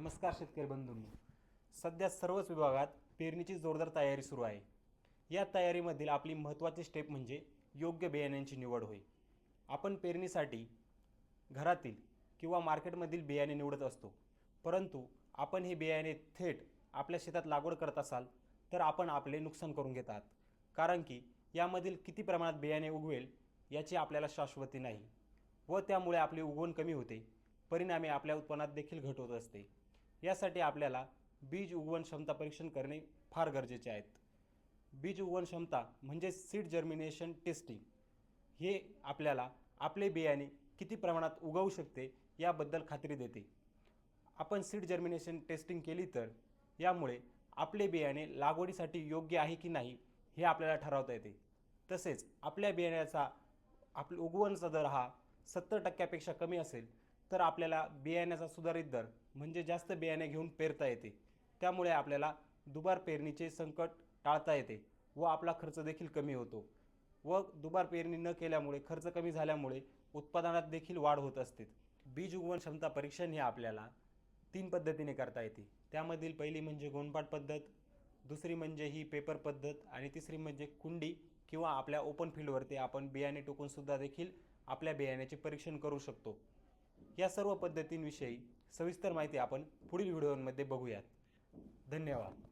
नमस्कार शेतकरी बंधूंनी. सध्या सर्वच विभागात पेरणीची जोरदार तयारी सुरू आहे. या तयारीमधील आपली महत्त्वाची स्टेप म्हणजे योग्य बियाण्यांची निवड होय. आपण पेरणीसाठी घरातील किंवा मार्केटमधील बियाणे निवडत असतो. परंतु आपण हे बियाणे थेट आपल्या शेतात लागवड करत असाल तर आपण आपले नुकसान करून घेतात कारण की यामधील किती प्रमाणात बियाणे उगवेल याची आपल्याला शाश्वती नाही व त्यामुळे आपली उगवण कमी होते. परिणामी आपल्या उत्पन्नात देखील घट होत असते. यासाठी आपल्याला बीज उगवण क्षमता परीक्षण करणे फार गरजेचे आहेत. बीज उगवण क्षमता म्हणजे सीड जर्मिनेशन टेस्टिंग हे आपल्याला आपले बियाणे किती प्रमाणात उगवू शकते याबद्दल खात्री देते. आपण सीड जर्मिनेशन टेस्टिंग केली तर यामुळे आपले बियाणे लागवडीसाठी योग्य आहे की नाही हे आपल्याला ठरवता येते. तसेच आपल्या बियाण्याचा आप उगवणचा दर हा सत्तर टक्क्यापेक्षा कमी असेल तर आपल्याला बियाण्याचा सुधारित दर म्हणजे जास्त बियाणे घेऊन पेरता येते. त्यामुळे आपल्याला दुबार पेरणीचे संकट टाळता येते व आपला खर्च देखील कमी होतो. व दुबार पेरणी न केल्यामुळे खर्च कमी झाल्यामुळे उत्पादनात देखील वाढ होत असते. बीज उगवण क्षमता परीक्षण हे आपल्याला तीन पद्धतीने करता येते. त्यामधील पहिली म्हणजे गोंडपाट पद्धत दुसरी म्हणजे ही पेपर पद्धत आणि तिसरी म्हणजे कुंडी किंवा आपल्या ओपन फील्डवरती आपण बियाणे टोकूनसुद्धा देखील आपल्या बियाण्याचे परीक्षण करू शकतो. या सर्व पद्धतींविषयी सविस्तर माहिती आपण पुढील व्हिडिओमध्ये बघूयात. धन्यवाद.